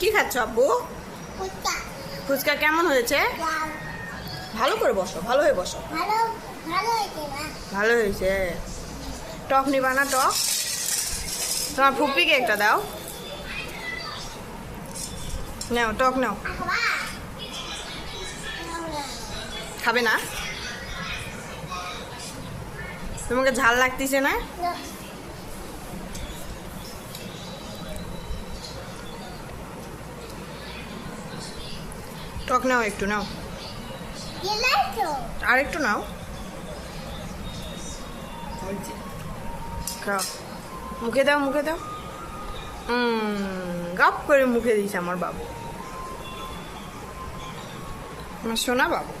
কি খাচ্ছ আব্বু? ফুচকা। কেমন হয়েছে? ভালো করে বসো ভালো হয়ে বসো। ভালো হয়েছে টক নিবা না টক? তোমার ফুপিকে একটা দাও। নাও টক নাও। খাবে? না? তোমাকে ঝাল লাগতেছে না। টক নাও একটু নাও। আর একটু নাও। খাও। মুখে দাও মুখে দাও। গপ করে মুখে দিয়েছে আমার বাবু। আমার সোনা বাবু।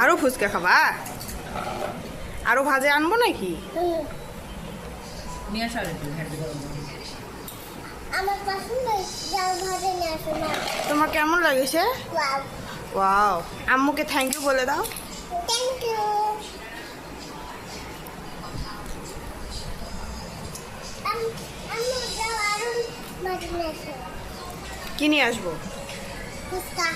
আরও ফুচকা খাবা? আরও ভাজে আনব নাকি। আমার পছন্দ ভাজা নিয়ে আসো না তোমার কেমন লাগেছে? ওয়াও আম্মুকে থ্যাংক ইউ বলে দাও। থ্যাংক ইউ কি নিয়ে আসব? ফুচকা।